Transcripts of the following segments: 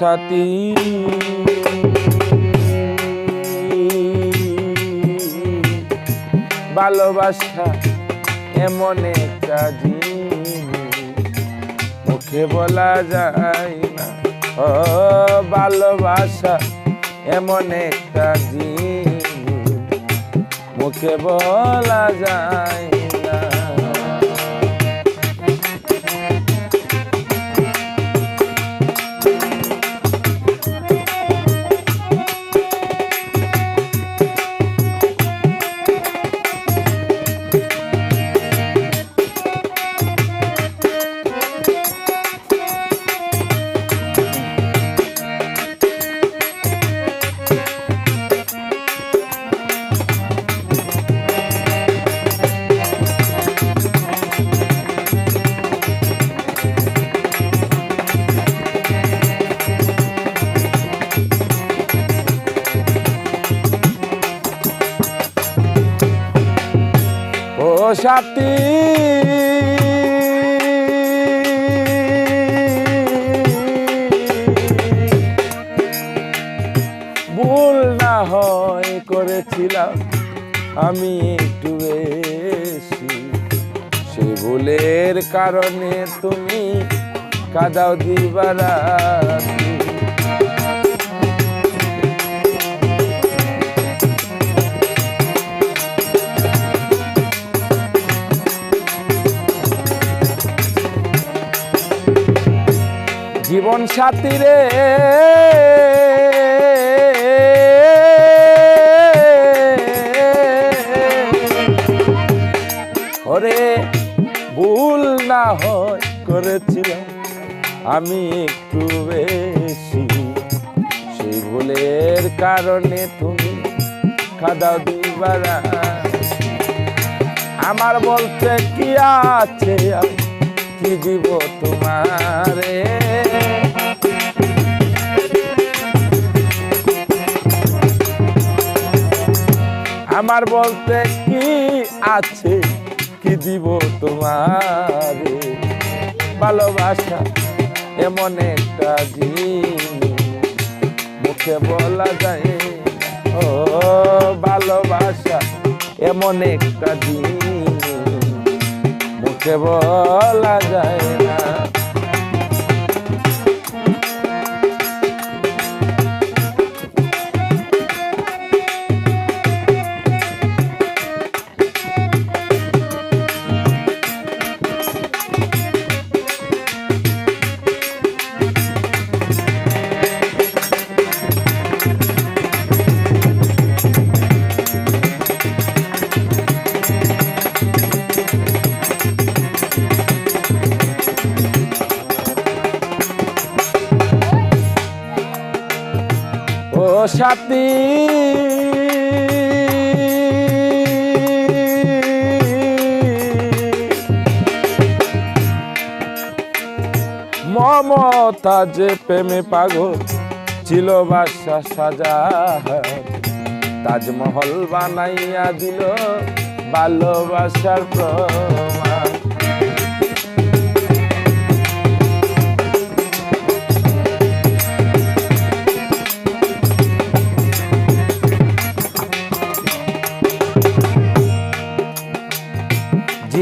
সাথী। ভালোবাসা এমন একটা মুখে বলা যায় না। ও, ভালোবাসা এমন একটা জিনিস। মুখে বলা যায় সাথী ভুল না হয় করেছিলাম আমি একটু বেশি। সে ভুলের কারণে তুমি কাদাও দিবারাতি। জীবন সাথী রে। ওরে, ভুল না হয় করেছিলাম আমি একটু বেশি। সেই ভুলের কারণে তুমি খাদাও দিবারা আমার বলতে কি আছে কি দিব তোমারে? আমার বলতে কি আছে? কি দিব তোমার? ভালোবাসা এমন একটা জিনিস। মুখে বলা যায়, ও, ভালোবাসা এমন একটা জিনিস। মুখে বলা যায় সাথী মমতা যে প্রেমে পাগল ছিল বাসা সাজা। তাজমহল বানাইয়া দিল ভালোবাসার প্রমাণ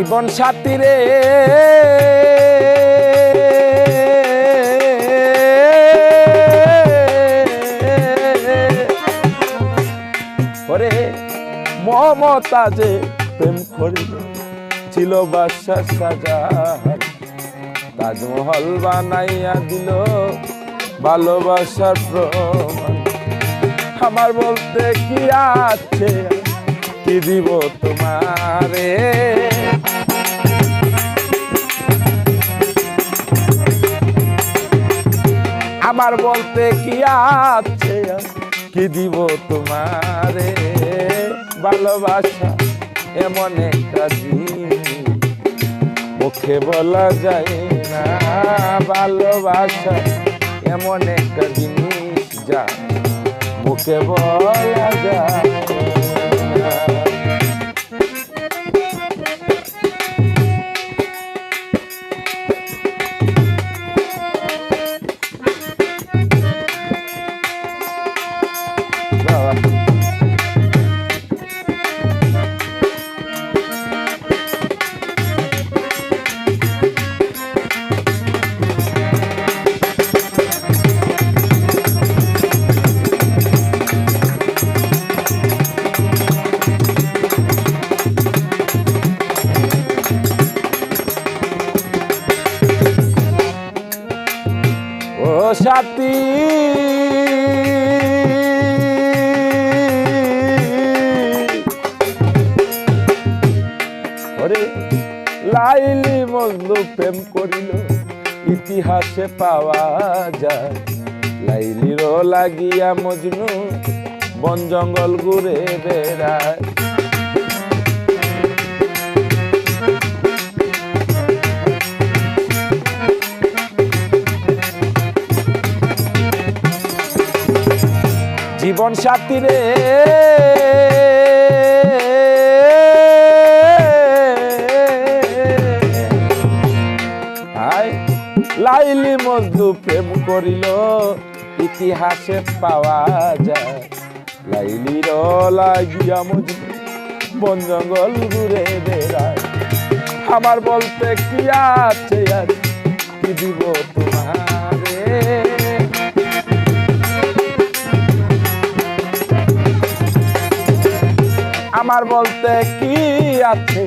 জীবন সাথী রে। মমতা যে প্রেম করিল, ছিল তাজমহল বানাইয়া দিল ভালোবাসার প্রমাণ। আমার বলতে কি আছে, কি দিব তোমারে? আমার বলতে কি আছে? কি দিব তোমারে? ভালোবাসা এমন একটা মুখে বলা যায় না, ভালোবাসা এমন একটা জিনিস যা মুখে বলা যায় সাথী। ওরে লাইলি মজনু প্রেম করিল, ইতিহাসে পাওয়া যায়। লাইলির লাগিয়া মজনু, বন জঙ্গল ঘুরে বেড়ায়। জীবন সাথী রে। লাইলি মজদু প্রেম করিল, ইতিহাসে পাওয়া যায়। লাইলির লাগিয়া মজদু, বন জঙ্গল ঘুরে বেড়ায়। আমার বলতে কি আছে কি দিব তোমারে আমার বলতে কি আছে?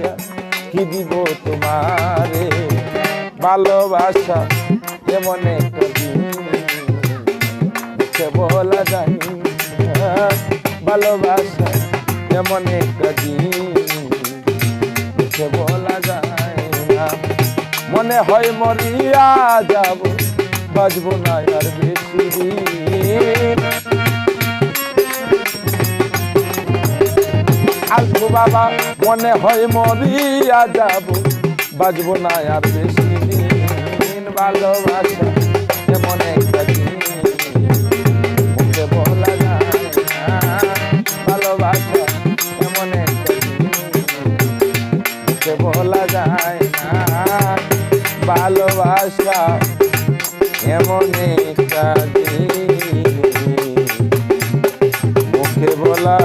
কি দিব তোমারে? ভালোবাসা এমন একটা বলা যায় ভালোবাসা এমন একটা বলা যায় না। মনে হয় মরিয়া যাব, বাজবো না আর বেশি। দিন আসব বাবা, মনে হয় মরিয়া যাব। বাজবো না আর বেশি দিন ভালোবাসা ভালোবাসা এমন একটা মুখে বলা